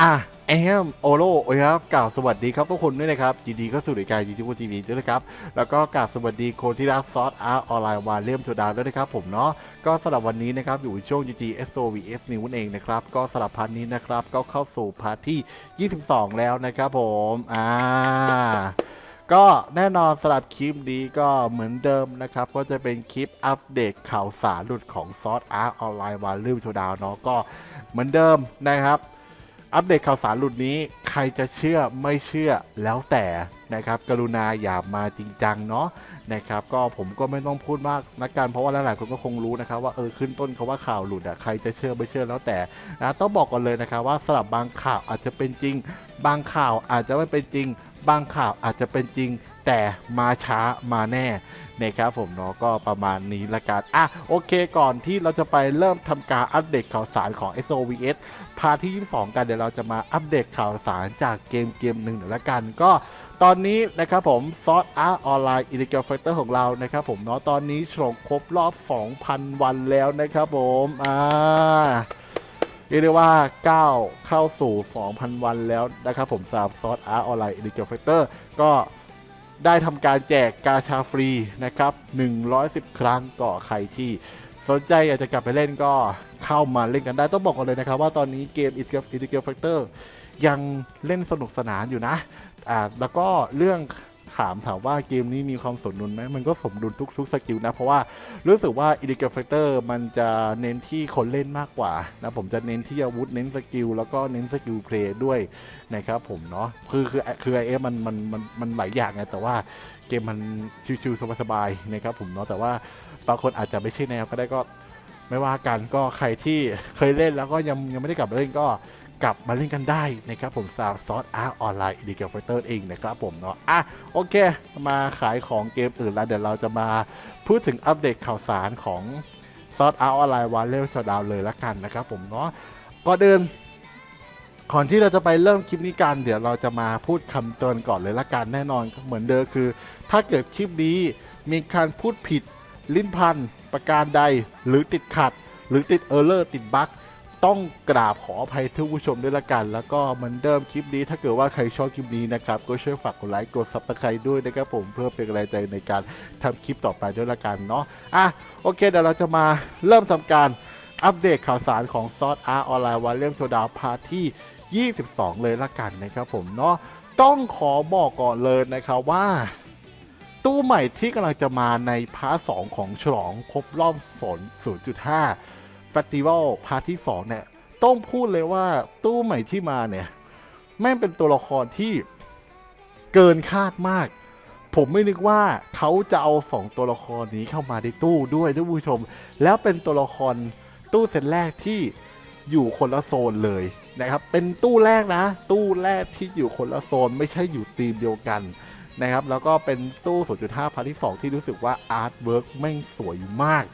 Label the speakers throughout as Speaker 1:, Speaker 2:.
Speaker 1: อะแอมโอโลโอครับกล่าวสวัสดีครับทุกคนด้วยนะครับยินดีเข้าสู่รายการยูทูบทีวีด้วยนะครับ แล้วก็กล่าวสวัสดีคนที่รักซอสอาร์ออนไลน์วาเลียมโซดาด้วยนะครับผมเนาะก็สำหรับวันนี้นะครับอยู่ในช่วง GG SOVS นิวนั่นเองนะครับก็สำหรับพาร์ทนี้นะครับก็เข้าสู่พาร์ทที่ 22 แล้วนะครับผมอ่าก็แน่นอนสำหรับคลิปนี้ก็เหมือนเดิมนะครับ ก็จะเป็นคลิปอัปเดตข่าวสารหลุดของซอสอาร์ออนไลน์วาเลืมโชดาวเนาะก็เหมือนเดิมนะครับ อัปเดตข่าวสารหลุดนี้ ใครจะเชื่อไม่เชื่อแล้วแต่นะครับ กรุณาอย่ามาจริงจังเนาะนะครับ ก็ผมก็ไม่ต้องพูดมากนักการเพราะว่าหลายๆคนก็คงรู้นะครับว่าเออขึ้นต้นเขาว่าข่าวหลุดอะใครจะเชื่อไม่เชื่อแล้วแต่นะต้องบอกก่อนเลยนะครับว่าสลับบางข่าวอาจจะเป็นจริง บางข่าวอาจจะไม่เป็นจริง บางข่าวอาจจะเป็นจริง แต่มาช้ามาแน่นะครับผมเนาะก็ประมาณนี้ละกันอะโอเคก่อนที่เราจะไปเริ่มทำการอัปเดตข่าวสารของ SOVS พาร์ทที่ 22 กันเดี๋ยวเราจะมาอัปเดตข่าวสารจากเกมเกมหนึ่งหน่อยละกันก็ตอนนี้นะครับผมซอสอาร์ออนไลน์อินดิเกอร์เฟเตอร์ของเรานะครับผมเนาะตอนนี้ฉลองครบรอบ 2,000 วันแล้วนะครับผมอ่าเรียกได้ว่าก้าวเข้าสู่ 2,000 วันแล้วนะครับผมสำหรับซอสอาร์ออนไลน์อินดิเกอร์เฟเตอร์ก็ ได้ทำการแจกกาชาฟรีนะครับ 110 ครั้งก็ใครที่สนใจอยากจะกลับไปเล่นก็เข้ามาเล่นกันได้ต้องบอกกันเลยนะครับ ว่าตอนนี้เกม i n d i c a m e Factor ยังเล่นสนุกสนานอยู่นะอ่าแล้วก็เรื่อง ถามถามว่าเกมนี้มีความสมดุลไหมมันก็สมดุลทุกทุกสกิลนะ เพราะว่ารู้สึกว่า i n d i c a t o r Factor มันจะเน้นที่คนเล่นมากกว่านะผมจะเน้นที่อาวุธเน้นสกิลแล้วก็เน้นสกิลเพลย์ด้วยนะครับผมเนาะคือคือคือไอเอฟมันมันมันมันหลายอย่างไงแต่ว่าเกมมันชิวๆสบายๆนะครับผมเนาะแต่ว่าบางคนอาจจะไม่ใช่แนวก็ได้ก็ไม่ว่ากันก็ใครที่เคยเล่นแล้วก็ยังยังไม่ได้กลับมาเล่นก็ กลับมาเล่นกันได้นะครับผมสาวซอสอาร์ออนไลน์อินดิเกอร์เฟเตอร์เองนะครับผมเนาะอะโอเค มาขายของเกมอื่นแล้วเดี๋ยวเราจะมาพูดถึงอัปเดตข่าวสารของซอสอาร์ออนไลน์วาเลลชดาวเลยละกันนะครับผมเนาะก่อนเดินก่อนที่เราจะไปเริ่มคลิปนี้กัน เดี๋ยวเราจะมาพูดคำเตือนก่อนเลยละกันแน่นอนเหมือนเดิมคือ ถ้าเกิดคลิปนี้มีการพูดผิดลิ้นพันประการใดหรือติดขัด หรือติดเออร์เลอร์ติดบั๊ก ต้องกราบขออภัยทุกผู้ชมด้วยละกัน แล้วก็เหมือนเดิมคลิปนี้ ถ้าเกิดว่าใครชอบคลิปนี้นะครับ ก็ช่วยฝากกดไลค์กดซับสไครต์ด้วยนะครับผมเพื่อเป็นกำลังใจในการทำคลิปต่อไปด้วยละกันเนาะอะโอเคเดี๋ยวเราจะมาเริ่มทำการอัปเดตข่าวสารของซอสอาร์ออนไลน์วันเล่มโซดาพาร์ทที่ 22 เลยละกันนะครับผมเนาะต้องขอบอกก่อนเลยนะครับว่า ตู้ใหม่ที่กำลังจะมาในพาร์ทสองของฉลองครบรอบฝน0.5 f e s t i v a l พาร์ทที่2เนี่ยต้องพูดเลยว่าตู้ใหม่ที่มาเนี่ย แม่งเป็นตัวละครที่เกินคาดมาก ผมไม่นึกว่าเขาจะเอาสองตัวละครนี้เข้ามาในตู้ด้วยท่านผู้ชม แล้วเป็นตัวละครตู้เซตแรกที่อยู่คนละโซนเลยนะครับ เป็นตู้แรกนะ ตู้แรกที่อยู่คนละโซน ไม่ใช่อยู่ทีมเดียวกันนะครับ แล้วก็เป็นตู้ 0.5พาร์ทที่ 2 ที่รู้สึกว่าอาร์ตเวิร์กแม่งสวยมาก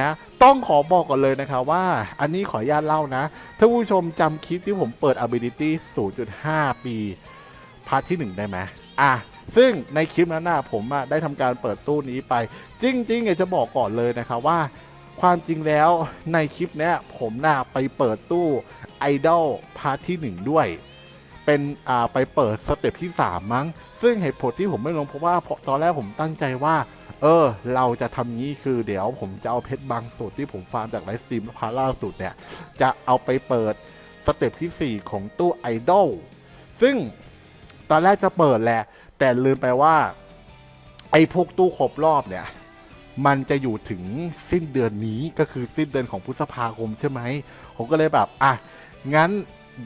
Speaker 1: นะต้องขอบอกก่อนเลยนะครับว่าอันนี้ขออนุญาตเล่านะ ถ้าผู้ชมจำคลิปที่ผมเปิด Ability 0.5 ปีพาร์ทที่ 1 ได้ไหมอะซึ่งในคลิปนั้นนะผมได้ทำการเปิดตู้นี้ไป จริงๆอยากจะบอกก่อนเลยนะครับว่า ความจริงแล้วในคลิปนี้ผมน่ะไปเปิดตู้ไอดอลพาร์ทที่ 1 ด้วย เป็นอ่าไปเปิดสเต็ปที่ 3 มั้ง ซึ่งเหตุผลที่ผมไม่ลงเพราะว่าตอนแรกผมตั้งใจว่า เออ เราจะทำงี้คือเดี๋ยวผมจะเอาเพชรบางสูตรที่ผมฟาร์มจากไลฟ์สตรีมพาล่าสุดเนี่ย จะเอาไปเปิดสเต็ปที่ 4 ของตู้ไอดอลซึ่งตอนแรกจะเปิดแหละ แต่ลืมไปว่า ไอ้พวกตู้ครบรอบเนี่ย มันจะอยู่ถึงสิ้นเดือนนี้ก็คือสิ้นเดือนของพฤษภาคมใช่ไหม ผมก็เลยแบบ อะ งั้น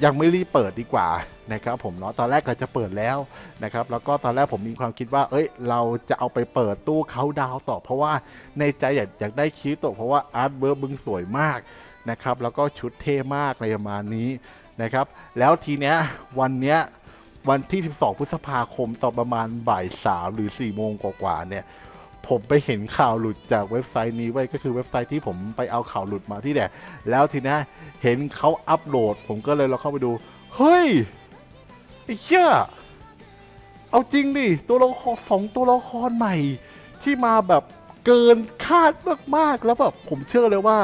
Speaker 1: ยังไม่รีบเปิดดีกว่านะครับผมเนาะตอนแรกก็จะเปิดแล้วนะครับแล้วก็ตอนแรกผมมีความคิดว่า เอ้ย เราจะเอาไปเปิดตู้เขาดาวต่อ เพราะว่าในใจอยากอยากได้คลิปต่อเพราะว่าอาร์ตเวิร์บึงสวยมากนะครับแล้วก็ชุดเท่มากอะไรประมาณนี้นะครับแล้วทีเนี้ยวันเนี้ยวันที่ 12 พฤษภาคมตอนประมาณบ่ายสามหรือ4โมงกว่าๆเนี่ย ผมไปเห็นข่าวหลุดจากเว็บไซต์นี้ไว้ก็คือเว็บไซต์ที่ผมไปเอาข่าวหลุดมาที่เนี่แล้วทีนี้เห็นเขาอัปโหลด ผมก็เลยเราเข้าไปดู เฮ้ยไอ้เหี้ยเอาจริงดิ ตัวละครสองตัวละครใหม่ ที่มาแบบเกินคาดมากๆ แล้วแบบผมเชื่อเลยว่า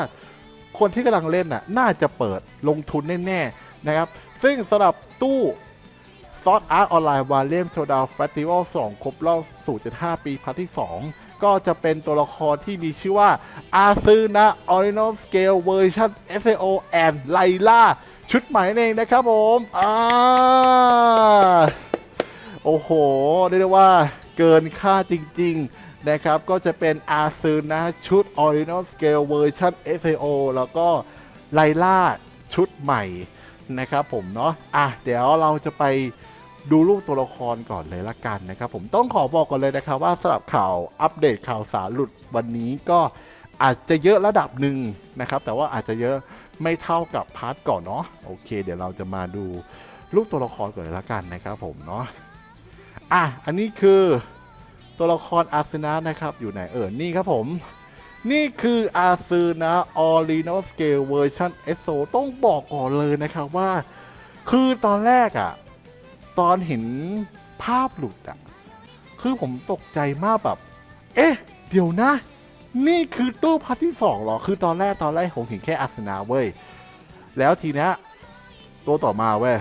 Speaker 1: คนที่กำลังเล่นน่ะ น่าจะเปิดลงทุนแน่ ๆ นะครับ ซึ่งสำหรับตู้ซอสอาร์ตออนไลน์วาเลมโชดาวเฟสติวัล2ครบรอบ 0.5 ปีพาร์ทที่ 2 ก็จะเป็นตัวละครที่มีชื่อว่าอาซึนะออริ n a l Scale Version SAO and ไลล่าชุดใหม่เองนะครับผมอ่าโอ้โห เรียกได้ว่าเกินค่าจริง ๆ นะครับ ก็จะเป็นอาซึนะชุด Original Scale Version SAO แล้วก็ไลล่าชุดใหม่นะครับผมเนาะอะเดี๋ยวเราจะไป ดูรูปตัวละครก่อนเลยละกันนะครับ ผมต้องขอบอกก่อนเลยนะครับ ว่าสำหรับข่าวอัปเดตข่าวสารหลุดวันนี้ก็อาจจะเยอะระดับหนึ่งนะครับ แต่ว่าอาจจะเยอะไม่เท่ากับพาร์ทก่อนเนาะโอเค เดี๋ยวเราจะมาดูรูปตัวละครก่อนเลยละกันนะครับ ผมเนาะอะอันนี้คือตัวละครอาร์เซนานะครับ อยู่ไหนเออนี่ครับผม นี่คืออาซูนะออริ n a l Scale Version SO ต้องบอกก่อนเลยนะครับว่า คือตอนแรกอะ่ะ ตอนเห็นภาพหลุดอะ่ะคือผมตกใจมากแบบ เอ๊ะ เดี๋ยวนะ นี่คือตู้พาร์ทที่สองเหรอ คือตอนแรกตอนแรกผมเห็นแค่อาสนาเว้ย แล้วทีเนี้ยตัวต่อมาเว้ย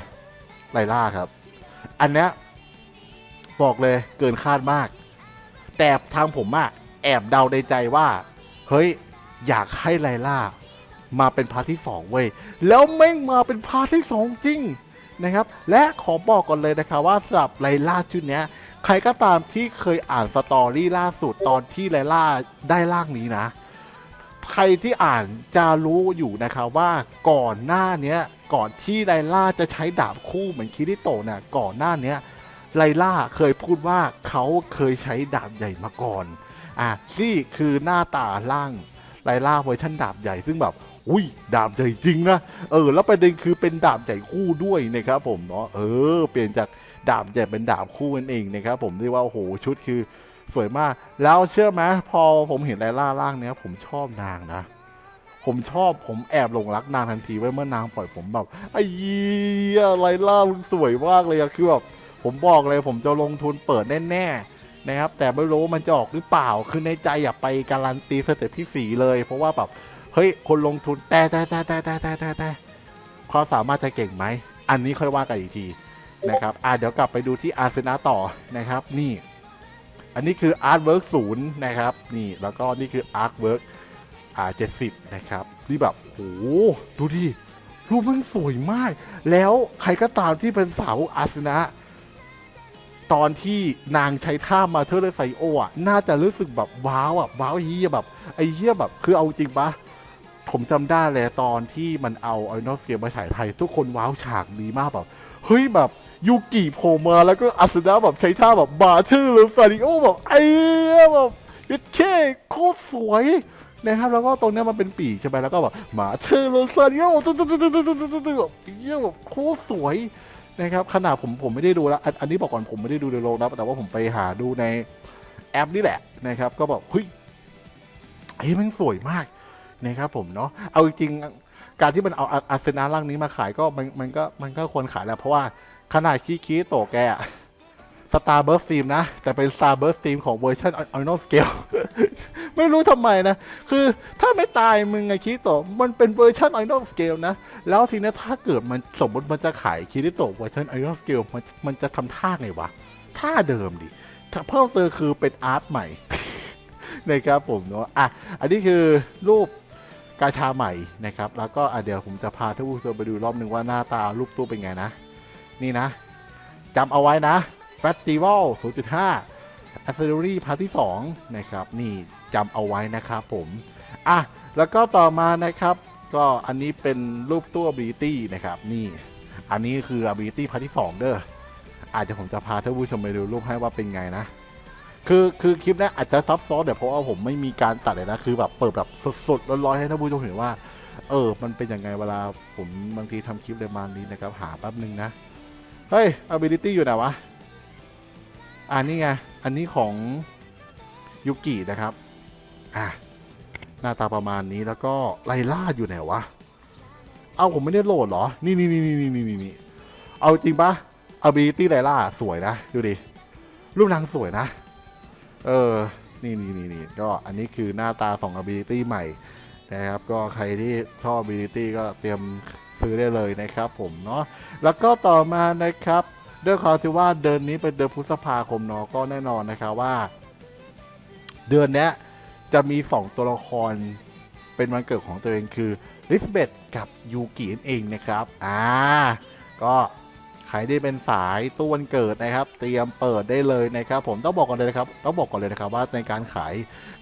Speaker 1: ไลล่าครับ อันเนี้ยบอกเลยเกินคาดมาก แต่ทางผมอะแอบเดาในใจว่า เฮ้ย อยากให้ไลล่า มาเป็นพาร์ทที่สองเว้ย แล้วแม่งมาเป็นพาร์ทที่สองจริง นะครับ และขอบอกก่อนเลยนะคะว่าสำหรับไลล่าชุดเนี้ยใครก็ตามที่เคยอ่านสตอรี่ล่าสุดตอนที่ไลล่าได้ร่างนี้นะ ใครที่อ่านจะรู้อยู่นะคะว่าก่อนหน้าเนี้ยก่อนที่ไลล่าจะใช้ดาบคู่เหมือนคิริโตะนี่ยก่อนหน้าเนี้ยไลล่าเคยพูดว่าเขาเคยใช้ดาบใหญ่มาก่อน อะนี่คือหน้าตาล่างไลล่าเวอร์ชันดาบใหญ่ซึ่งแบบ อุ้ยดาบใหญ่จริงนะเออแล้วประเด็นคือเป็นดาบใหญ่คู่ด้วยนะครับผมเนาะเออ เปลี่ยนจากดาบใหญ่เป็นดาบคู่นั่นเองนะครับผมเรียกว่าโอ้โหชุดคือสวยมาก แล้วเชื่อไหมพอผมเห็นไลล่าร่างเนี้ยผมชอบนางนะ ผมชอบผมแอบหลงรักนางทันทีไว้เมื่อนางปล่อยผมแบบไอ้เหี้ยไลล่ามึงสวยมากเลยอะคือแบบผมบอกเลยผมจะลงทุนเปิดแน่ๆนะครับ แต่ไม่รู้มันจะออกหรือเปล่าคือในใจอย่าไปการันตีสเต็ปที่สีเลย เพราะว่าแบบ เฮ้ยคนลงทุนแต่แต่แต่แต่แต่แต่แต่แต่เขาสามารถจะเก่งไหม อันนี้ค่อยว่ากันอีกทีนะครับอ่าเดี๋ยวกลับไปดูที่อาร์เซนาต่อนะครับ นี่ อันนี้คืออาร์ตเวิร์กศูนย์นะครับ นี่แล้วก็นี่คืออาร์ตเวิร์กอ่าเจ็ดสิบนะครับ นี่แบบโหดูดิรูปมันสวยมาก แล้วใครก็ตามที่เป็นสาวอาร์เซนาตอนที่นางใช้ท่ามาเทอร์เลไซโออะ น่าจะรู้สึกแบบว้าวอะว้าวเฮียแบบไอ้เฮียแบบ คือเอาจริงปะ ผมจำได้เลยตอนที่มันเอาไอ้นอสเกียมาฉายไทย ทุกคนว้าวฉากดีมากแบบ เฮ้ยแบบยูกิโผล่มาแล้วก็อาสนะแบบใช้ท่าแบบบาเทอหร์เลไซโอแบบไอ้แบบยัดเคโคตรสวยนะครับแล้วก็ตรงนี้มันเป็นปีกใช่ไหมแล้วก็แบบมาเทอร์เลซโอตุ๊ดตุ๊ดตุ๊ดตุ๊ดตุ๊ดตุ๊ดตุ๊ดแบบเหี้ยมแบบโคตรสวยนะครับขนาดผมผมไม่ได้ดูแล้วอันนี้บอกก่อนผมไม่ได้ดูในโรงนะแต่ว่าผมไปหาดูในแอปนี่แหละนะครับ ก็แบอกเฮ้ยเฮ้ยมันสวยมาก นะครับผมเนาะเอาจริงๆการที่มันเอาอาร์เซนาร่างนี้มาขายก็มันมันก็มันก็ควรขายแหละเพราะว่าขนาดคีคีโตแกสตาร์เบิร์สทีมนะ แต่เป็นสตาร์เบิร์สทีมของเวอร์ชันออริโนสเกลไม่รู้ทำไมนะ คือถ้าไม่ตายมึงไงคีโตมันเป็นเวอร์ชันออริโนสเกลนะ แล้วทีนี้ถ้าเกิดมันสมมติมันจะขายคิริโตเวอร์ชันไอรอนสเกลมันมันจะทำท่าไงวะ ท่าเดิมดิถ้าเพิ่มเติมคือเป็นอาร์ตใหม่นะครับผมเนาะอะอันนี้คือรูป กาชาใหม่นะครับ แล้วก็เดี๋ยวผมจะพาท่านผู้ชมไปดูรอบหนึ่งว่าหน้าตารูปตู้เป็นไงนะ นี่นะจำเอาไว้นะ Festival 0.5 a c c e l e r y พาร์ทที่ 2 นะครับ นี่จำเอาไว้นะครับผม อะ แล้วก็ต่อมานะครับ ก็อันนี้เป็นรูปตู้ ability นะครับ นี่ อันนี้คือ ability พาร์ทที่ 2 เด้ออาจจะผมจะพาท่านผู้ชมไปดูรูปให้ว่าเป็นไงนะ คือคือคลิปเนี้ยอาจจะซับซ้อนเดี๋ยวเพราะว่าผมไม่มีการตัดเลยนะ คือแบบเปิดแบบสดๆร้อนๆให้ท่านผู้ชมเห็นว่า เออ มันเป็นยังไงเวลาผมบางทีทำคลิปเลยมานี้นะครับ หาแป๊บนึงนะ เฮ้ย ability อยู่ไหนวะอันนี้ไง อันนี้ของยุกินะครับ อะหน้าตาประมาณนี้แล้วก็ไลล่าอยู่ไหนวะ เอาผมไม่ได้โหลดเหรอ นี่นี่นี่นี่นี่นี่นี่เอาจริงปะ ability ไลล่าสวยนะ ดูดิ รูปนางสวยนะ เออ นี่นี่นี่นี่ก็อันนี้คือหน้าตาของ ability ใหม่นะครับ ก็ใครที่ชอบ ability ก็เตรียมซื้อได้เลยนะครับผมเนาะ แล้วก็ต่อมานะครับ ด้วยความที่ว่าเดือนนี้เป็นเดือนพฤษภาคมเนาะ ก็แน่นอนนะครับว่า เดือนนี้จะมี 2 ตัวละครเป็นวันเกิดของตัวเองคือลิสเบตกับยูกินั่นเองนะครับ อ่า ก็ ใครที่เป็นสายตู้วันเกิดนะครับ เตรียมเปิดได้เลยนะครับผมต้องบอกก่อนเลยนะครับต้องบอกก่อนเลยนะครับว่าในการขาย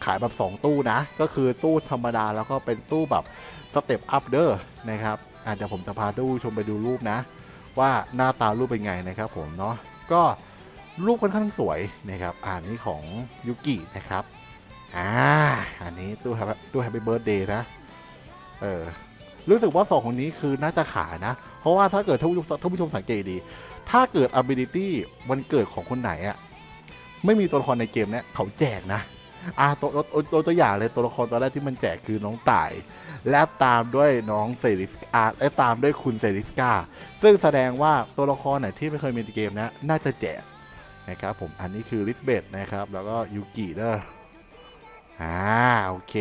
Speaker 1: ขายแบบ 2 ตู้นะ ก็คือตู้ธรรมดาแล้วก็เป็นตู้แบบสเต็ปอัพเดอร์นะครับอ่าเดี๋ยวผมจะพาดูชมไปดูรูปนะ ว่าหน้าตารูปเป็นไงนะครับผมเนาะก็รูปค่อนข้างสวยนะครับอ่านนี้ของยูกินะครับอ่าอันนี้ตู้แฮปตู้แฮปปี้เบิร์ดเดย์นะเออ รู้สึกว่าสองคนนี้คือน่าจะขายนะ เพราะว่าถ้าเกิดท่านผู้ชมท่านผู้ชมสังเกตดี ถ้าเกิด ability วันเกิดของคนไหนอะไม่มีตัวละครในเกมเนี้ยเขาแจกนะอ่าตัวตัวตัวตัวอย่างเลยตัวละครตัวแรกที่มันแจกคือน้องต่าย และตามด้วยน้องเซริสอาและตามด้วยคุณเซริสกา ซึ่งแสดงว่าตัวละครไหนที่ไม่เคยมีในเกมนะน่าจะแจกนะครับผมอันนี้คือลิสเบตนะครับ แล้วก็ยูกิเด้ออ่าโอเค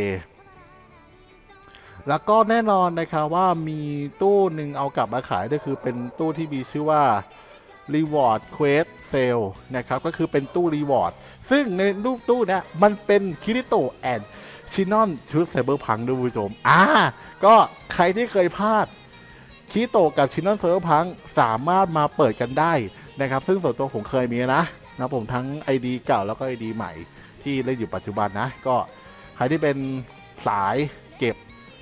Speaker 1: แล้วก็แน่นอนนะครับว่ามีตู้หนึ่งเอากลับมาขายก็คือเป็นตู้ที่มีชื่อว่า Reward Quest Sale นะครับ ก็คือเป็นตู้ Reward ซึ่งในรูปตู้เนี้ยมันเป็นคิริโตแอนชินอนชุดไซเบอร์พังด้วยคุณผู้ชมอ่าก็ใครที่เคยพลาดคิริโตกับชินอนไซเบอร์พังสามารถมาเปิดกันได้นะครับ ซึ่งส่วนตัวผมเคยมีนะนะผมทั้ง ID เก่าแล้วก็ ID ใหม่ที่เล่นอยู่ปัจจุบันนะ ก็ใครที่เป็นสายเก็บ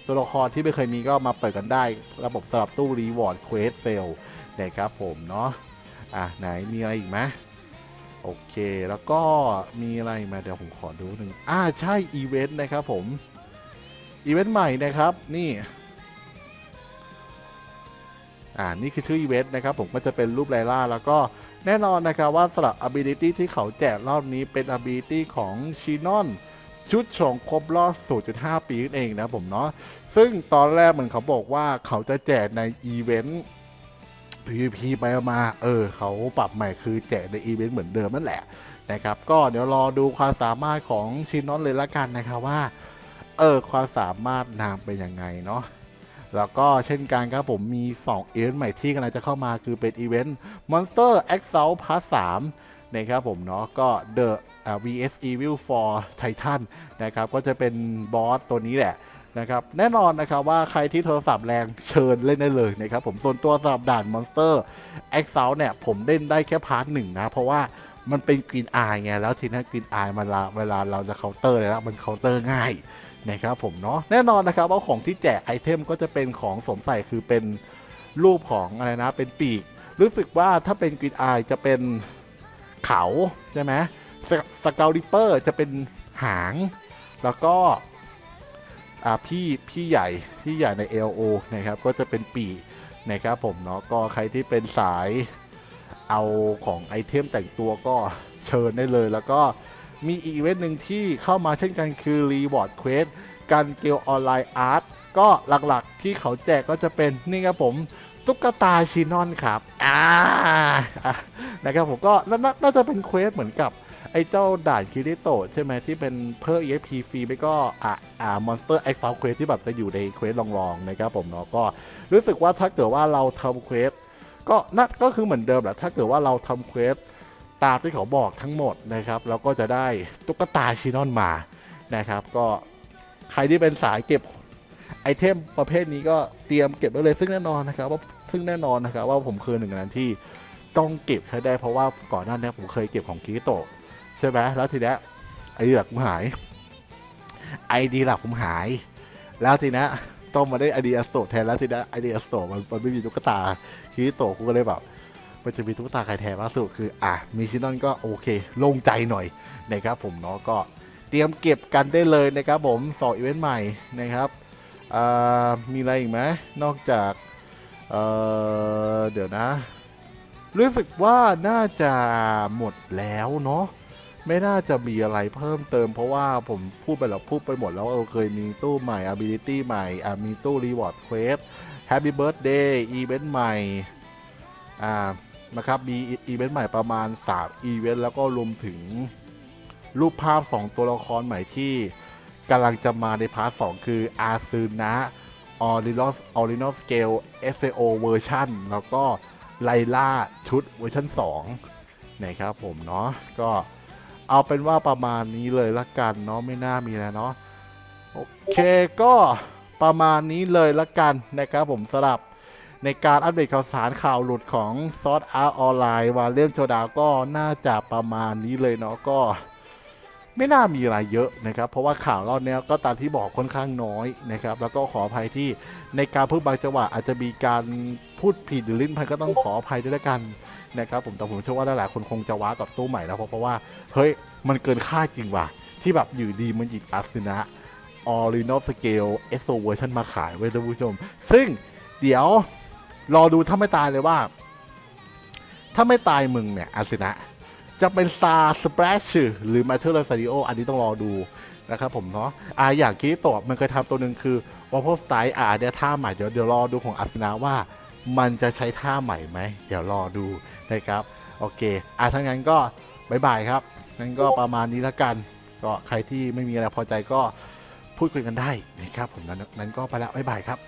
Speaker 1: ตัวละครที่ไม่เคยมีก็มาเปิดกันได้ ระบบสำหรับตู้ Reward Quest Sale นะครับผมเนาะอะไหนมีอะไรอีกไหมโอเคแล้วก็มีอะไรมาเดี๋ยวผมขอดูหนึ่งอ่าใช่อีเวนต์นะครับผมอีเวนต์ใหม่นะครับนี่อ่านี่คือชื่ออีเวนต์นะครับผมก็จะเป็นรูปไลล่า แล้วก็แน่นอนนะครับว่าสำหรับ ability ที่เขาแจกรอบนี้เป็น ability ของชินอน ชุดชงครบรอบ 0.5 ปีนั่นเองนะผมเนาะซึ่งตอนแรกเหมือนเขาบอกว่าเขาจะแจกในอีเวนต์ PVP ไปมา เออ เขาปรับใหม่คือแจกในอีเวนต์เหมือนเดิมนั่นแหละนะครับ ก็เดี๋ยวรอดูความสามารถของชินนอนเลยละกันนะครับว่า เออ ความสามารถนามเป็นยังไงเนาะแล้วก็เช่นกันครับผมมี 2 อีเวนต์ใหม่ที่กำลังจะเข้ามาคือเป็นอีเวนต์ Monster Exalt Part 3นะครับผมเนาะก็ The อ่า vs Evil for Titan นะครับก็จะเป็นบอสตัวนี้แหละนะครับแน่นอนนะครับว่าใครที่โทรศัพท์แรงเชิญเล่นได้เลยนะครับผมส่วนตัวสำหรับด่าน Monster Exalt เนี่ยผมเล่นได้แค่พาร์ทหนึ่งนะ เพราะว่ามันเป็นกรีนอายไงแล้วทีนั้กรีนอายมันละเวลาเราจะเคาน์เตอร์เลยแล้วมันเคาน์เตอร์ง่ายนะครับผมเนาะแน่นอนนะครับว่าของที่แจกไอเทมก็จะเป็นของสมใส่คือเป็นรูปของอะไรนะเป็นปีก รู้สึกว่าถ้าเป็นกรีนอายจะเป็นเขาใช่ไหม สเกลดิปเปอร์จะเป็นหาง แล้วก็พี่พี่ใหญ่พี่ใหญ่ใน LO นะครับ ก็จะเป็นปีนะครับผมเนาะก็ใครที่เป็นสายเอาของไอเทมแต่งตัวก็เชิญได้เลย แล้วก็มีอีเวนต์หนึ่งที่เข้ามาเช่นกันคือ Reward Quest การเกลออนไลน์อาร์ตก็หลักๆที่เขาแจกก็จะเป็นนี่ครับผมตุ๊กตาชินอนครับ อ่า นะครับผมก็น่าจะเป็นเควสเหมือนกับ ไอ้เจ้าด่านคิริโตใช่ไหมที่เป็นเพิ่ม EXP ฟรีไม่ก็อ่าอ่ามอนสเตอร์ไอฟาวเควสที่แบบจะอยู่ในเควสลองๆนะครับผมเนาะก็รู้สึกว่าถ้าเกิดว่าเราทำเควสก็นั่นก็คือเหมือนเดิมแหละถ้าเกิดว่าเราทำเควสตามที่เขาบอกทั้งหมดนะครับแล้วก็จะได้ตุ๊กตาชินอนมานะครับ ก็ใครที่เป็นสายเก็บไอเทมประเภทนี้ก็เตรียมเก็บไว้เลยซึ่งแน่นอนนะครับว่าซึ่งแน่นอนนะครับว่าผมคือหนึ่งในนั้นที่ต้องเก็บให้ได้เพราะว่าก่อนหน้านี้ผมเคยเก็บของกิโตะ ช่ไหมแล้วทีเนี้ยไอเดียหลักผมหายไอดีหลักผมหาย แล้วทีเนี้ยต้องมาได้ไอเดียสโตแทนแล้วทีนี้ไอเดียสโตมันมันไม่มีตุ๊กตากิโตกูก็เลยแบบมันจะมีตุ๊กตาใครแทนล่าสุดคือ อะมีชินอนก็โอเคโล่งใจหน่อยนะครับผมเนาะก็เตรียมเก็บกันได้เลยนะครับผมสองอีเวนต์ใหม่นะครับมีอะไรอีกไหมนอกจากเเดี๋ยวนะ รู้สึกว่าน่าจะหมดแล้วเนาะ ไม่น่าจะมีอะไรเพิ่มเติมเพราะว่าผมพูดไปแล้วพูดไปหมดแล้วเออเคยมีตู้ใหม่ ability ใหม่อะมีตู้ reward quest happy birthday อีเวนต์ใหม่ อ่านะครับมีอีเวนต์ใหม่ประมาณ 3 อีเวนต์แล้วก็รวมถึงรูปภาพ 2 ตัวละครใหม่ที่กำลังจะมาในพาร์ท2คืออาซึนะ Original Original Scale SAO เวอร์ชันแล้วก็ไลล่าชุดเวอร์ชัน2นะครับผมเนาะก็ เอาเป็นว่าประมาณนี้เลยละกันเนาะไม่น่ามีแล้วเนาะโอเคก็ประมาณนี้เลยละกันนะครับผมสำหรับในการอัปเดตข่าวสารข่าวหลุดของซอสอาร์ออนไลน์วาเลียมโชดาก็น่าจะประมาณนี้เลยเนาะก็ ไม่น่ามีอะไรเยอะนะครับ เพราะว่าข่าวรอบนี้ก็ตามที่บอกค่อนข้างน้อยนะครับ แล้วก็ขออภัยที่ในการพูดบางจังหวะอาจจะมีการพูดผิดหรือลิ้นพันก็ต้องขออภัยด้วยละกัน นะครับผมแต่ผมเชื่อว่าหลายๆคนคงจะว้ากับตู้ใหม่แล้วเพราะเพราะว่าเฮ้ยมันเกินค่าจริงว่ะ ที่แบบอยู่ดีมันหยิบอาร์เซนะ Original Scale SO Version มาขายไว้ท่านผู้ชม ซึ่งเดี๋ยวรอดูถ้าไม่ตายเลยว่า ถ้าไม่ตายมึงเนี่ยอาร์เซนะ จะเป็นซาสเปรชหรือมาเทอร์ s าริโออันนี้ต้องรอดูนะครับผมเนาะอ่าอย่างคิโตะมันเคยทำตัวหนึ่งคือวอลโพสไตล์อ่าเดี๋ยวท่าใหม่เดี๋ยวเดี๋ยวรอดูของอาร์เซนาว่า มันจะใช้ท่าใหม่ไหม เดี๋ยวรอดูนะครับ โอเค อ่าถ้างั้นก็บายบายครับงั้นก็ประมาณนี้แล้วกัน ก็ใครที่ไม่มีอะไรพอใจก็พูดคุยกันได้นะครับผมนั้นนั้นก็ไปแล้วบายบายครับ